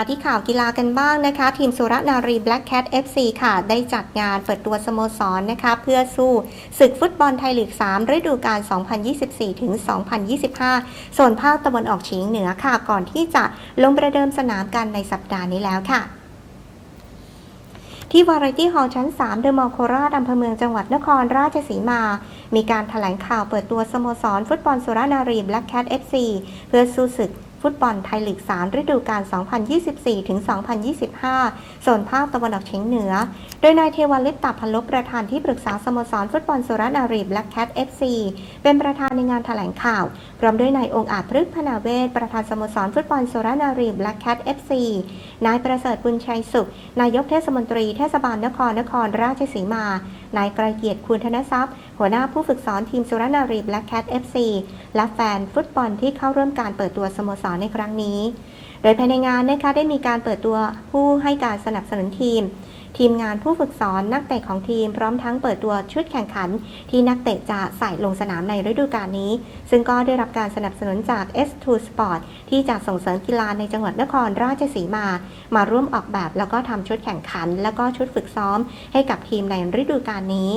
มาที่ข่าวกีฬากันบ้างนะคะ ทีมสุรนารี Black Cat FC ค่ะ ได้จัดงานเปิดตัวสโมสรนะคะ เพื่อสู้ศึกฟุตบอลไทยลีก 3 ฤดูกาล 2024 ถึง 2025ส่วนภาคตะวันออกเฉียงเหนือค่ะ ก่อนที่จะลงประเดิมสนามกันในสัปดาห์นี้แล้วค่ะที่วาไรตี้ฮอลล์ชั้น 3 เดอะมอลโคราชอำเภอเมืองจังหวัดนครราชสีมา มีการถแถลงข่าวเปิดตัวสโมสร ฟุตบอลสุรานารี Black Cat FC เพื่อสู้ศึก ฟุตบอลไทยลีก 3 ฤดูกาล 2024ถึง2025 โซนภาคตะวันออกเฉียงเหนือ โดยนายเทวาลิปตาพันลบประธานที่ปรึกษาสโมสรฟุตบอลสุรนารี Black Cat FC เป็นประธานในงานถแถลงข่าว พร้อมด้วยนายองค์อาจพฤกษ์พนาเวศประธานสโมสรฟุตบอลสุรนารี Black Cat FC นายประเสริฐบุญชัยสุข นายกเทศมนตรีเทศบาลนครนครราชสีมานายไกรเกียรติคุณธนทรัพย์ หัวหน้าผู้ฝึกสอนทีมสุรนารีและแคทเอฟซีและแฟนฟุตบอลที่เข้าร่วมการเปิดตัวสโมสรในครั้งนี้ โดยภายในงานนะคะได้มีการเปิดตัวผู้ให้การสนับสนุนทีม ทีมงานผู้ฝึกสอนนักเตะของทีมพร้อมทั้งเปิดตัวชุดแข่งขัน ที่นักเตะจะใส่ลงสนามในฤดูกาลนี้ ซึ่งก็ได้รับการสนับสนุนจาก S2 Sport ที่จะส่งเสริมกีฬาในจังหวัดนครราชสีมา มาร่วมออกแบบแล้วก็ทำชุดแข่งขัน แล้วก็ชุดฝึกซ้อม ให้กับทีมในฤดูกาลนี้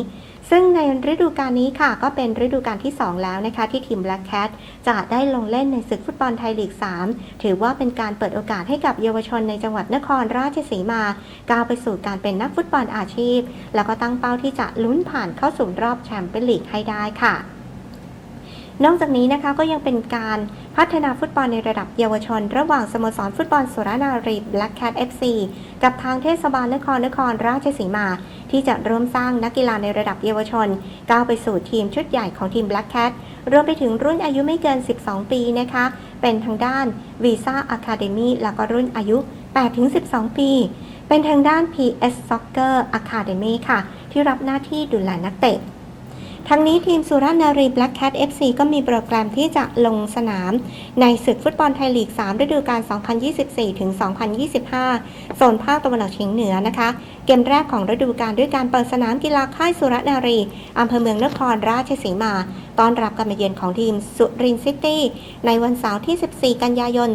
ซึ่งในฤดูกาลนี้ค่ะ ก็เป็นฤดูกาลที่ 2 แล้วนะคะ ที่ทีม Black Cat จะได้ลงเล่นในศึกฟุตบอลไทยลีก 3 ถือว่าเป็นการเปิดโอกาสให้กับเยาวชนในจังหวัดนครราชสีมา ก้าวไปสู่การเป็นนักฟุตบอลอาชีพ แล้วก็ตั้งเป้าที่จะลุ้นผ่านเข้าสู่รอบแชมเปี้ยนลีกให้ได้ค่ะ นอกจากนี้นะคะก็ยังเป็นการพัฒนาฟุตบอลในระดับเยาวชน ระหว่างสโมสรฟุตบอลสุรานารี Black Cat FC กับทางเทศบาลนครนครราชสีมา ที่จะเริ่มสร้างนักกีฬาในระดับเยาวชน ก้าวไปสู่ทีมชุดใหญ่ของทีม Black Cat รวมไปถึงรุ่นอายุไม่เกิน 12 ปีนะคะ เป็นทางด้าน Visa Academy แล้วก็รุ่นอายุ 8-12 ปี เป็นทางด้าน PS Soccer Academy ค่ะ ที่รับหน้าที่ดูแลนักเตะ ทั้งนี้ทีมสุรานารี Black Cat FC ก็มีโปรแกรมที่จะลงสนาม ในศึกฟุตบอลไทยลีก 3 ฤดูกาล 2024-2025 โซนภาคตะวันออกเฉียงเหนือนะคะ เกมแรกของฤดูกาลด้วยการเปิดสนามกีฬาค่ายสุรนารีอำเภอเมืองนครราชสีมาต้อนรับการมาเยือนของทีมสุรินทร์ซิตี้ในวันเสาร์ที่ 14 กันยายน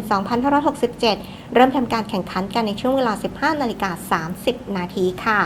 2567 เริ่มทำการแข่งขันกันในช่วงเวลา 15 นาฬิกา 30 นาทีค่ะ